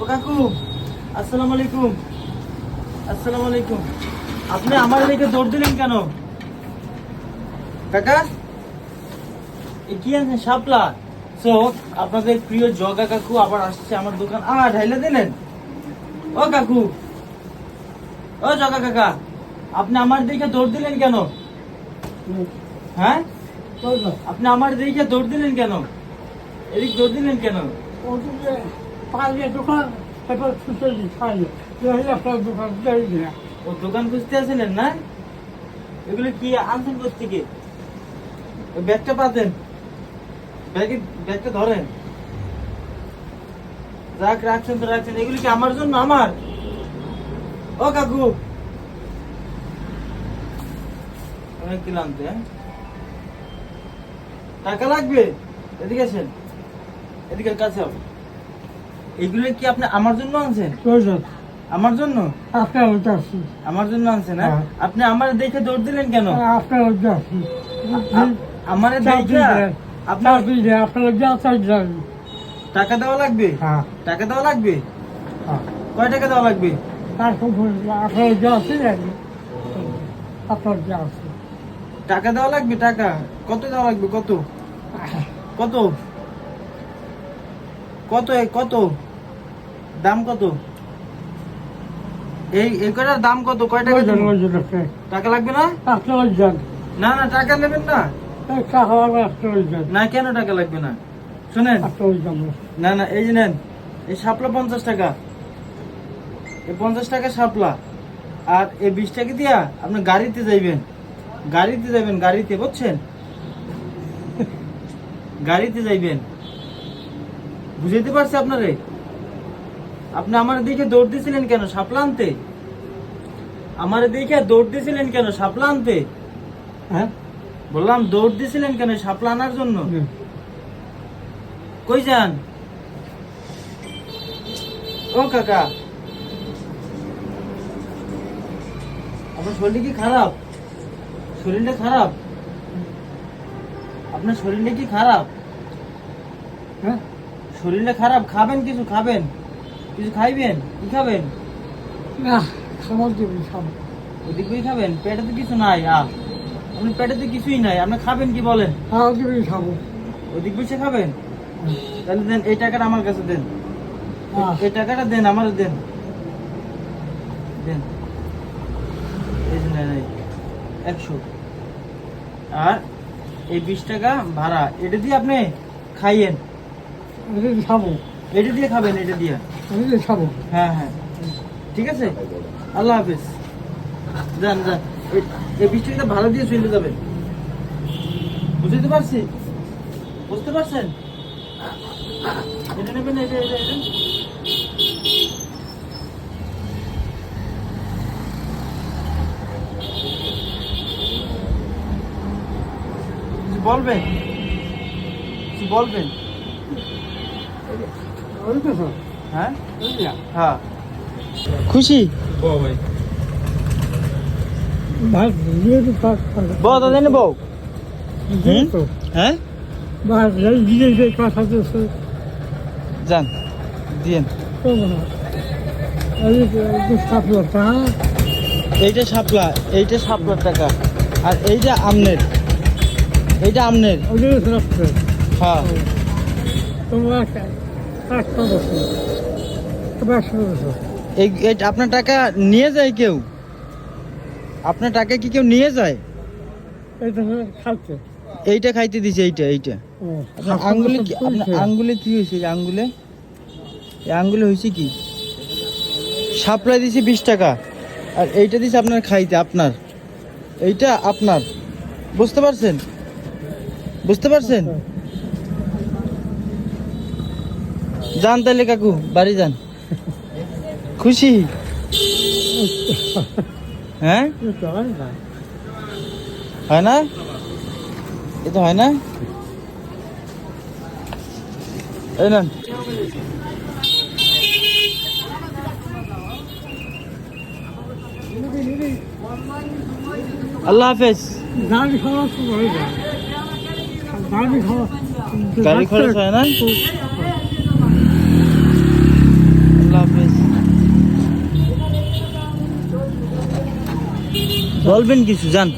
ও কাকু আসসালামু আলাইকুম। আসসালামু আলাইকুম। আপনি আমার দিকে দৌড় দিলেন কেন? কাকা কি আছে শাপলা? সো আপনাদের প্রিয় জগা কাকু আবার আসছে আমার দোকান। আ ঢাইলে দিলেন? ও কাকু ও জগা কাকা আপনি আমার দিকে দৌড় দিলেন কেন? হ্যাঁ? আপনি আমার দিকে দৌড় দিলেন কেন? এদিক দৌড় দিলেন কেন? পাইলে দোকান এবার খাইলে একটা দোকান দেয় না ও দোকান খুঁজতে না? এগুলো কি আনছেন ব্যাগটা পাতেন ব্যাগে, ব্যাগটা ধরেন। রাখ রাখছেন তো, রাখছেন। এগুলি কি আমার জন্য, আমার? ও কাকু। অনেক কিলো আনতে হ্যাঁ? টাকা লাগবে? এদিকে আসেন। এদিকে কাছে হবে। এগুলো কি আপনি আমার জন্য আনছেন? প্রয়োজন। আমার জন্য? আপনার আমার জন্য আনছেন হ্যাঁ? হ্যাঁ। আপনি আমার দেখে দৌড় দিলেন কেন? আপনার আমার দেখে আপনার টাকা দেওয়া লাগবে? হ্যাঁ। টাকা দেওয়া লাগবে? হ্যাঁ। কয় টাকা দেওয়া লাগবে? আপনার আপনার উদ্যাসী টাকা দেওয়া লাগবে টাকা? কত দেওয়া লাগবে? কত? কত? কত কত? দাম কত? এই এই কয়টার দাম কত? কয় টাকা টাকা লাগবে না? না না টাকা নেবেন না। না কেন টাকা লাগবে না? শুনেন। না না এই যে নেন এই শাপলা পঞ্চাশ টাকা। এই পঞ্চাশ টাকা শাপলা। আর এই বিশ টাকা দিয়া আপনি গাড়িতে যাইবেন। গাড়িতে যাইবেন গাড়িতে বুঝছেন? গাড়িতে যাইবেন। বুঝাইতে পারছি আপনারে? আপনি আমার দিকে দৌড় দিয়েছিলেন কেন? শাপলা আনতে আমার দিকে দৌড় দিয়েছিলেন কেন? শাপলা আনতে হ্যাঁ? বললাম দৌড় দিয়েছিলেন কেন শাপলা আনার জন্য কই যান? ও কাকা। আপনার শরীর কি খারাপ? শরীরটা খারাপ? আপনার শরীরটা কি খারাপ? হ্যাঁ? শরীরটা খারাপ খাবেন কিছু খাবেন। কিছু খাইবেন? কি খাবেন? না খাবার দেবেন খাবার ওদিক বই খাবেন? পেটে তো কিছু নাই আ আপনি পেটে তো কিছুই নাই আপনি খাবেন কি বলেন? খাবার দেবেন খাব। ওদিক বসে খাবেন? তাহলে দেন এই টাকাটা আমার কাছে দেন। এই টাকাটা দেন আমার দেন। দেন। এই যে একশো। আর এই বিশ টাকা ভাড়া এটা দিয়ে আপনি খাইয়েন। খাব। এটা দিয়ে খাবেন এটা দিয়ে। এটা খাব। হ্যাঁ হ্যাঁ। ঠিক আছে? আল্লাহ হাফিজ। যান যান। এই- টাকা ভাড়া দিয়ে চলে যাবেন বুঝতে পারছি? বুঝতে পারছেন? এটা নেবেন এটা এটা এটা। বলবেন? বলবেন? ওই তো। স্যার হ্যাঁ হ্যাঁ খুশি দিয়ে তো করে বউ বউ হ্যাঁ যান দিয়েন এইটা শাপলা এইটা শাপলার টাকা আর এইটা আমনের এইটা আমনের হ্যাঁ তোমার এই আপনার টাকা নিয়ে যায় কেউ? আপনার টাকা কি কেউ নিয়ে যায়? এইটা খাইতে দিছে এইটা এইটা। আঙ্গুলে কি আপনার আঙ্গুলে কি হয়েছে আঙ্গুলে? এই আঙ্গুলে হয়েছে কি? সাপ্লাই দিছে বিশ টাকা আর এইটা দিছে আপনার খাইতে আপনার। এইটা আপনার। বুঝতে পারছেন? বুঝতে পারছেন? যান তাহলে কাকু বাড়ি যান। খুশি? হ্যাঁ? হয় না? এ তো হয় না? এই নেন। আল্লাহ হাফেজ। গাড়ি খরচ হয় না? বলবেন কিছু জান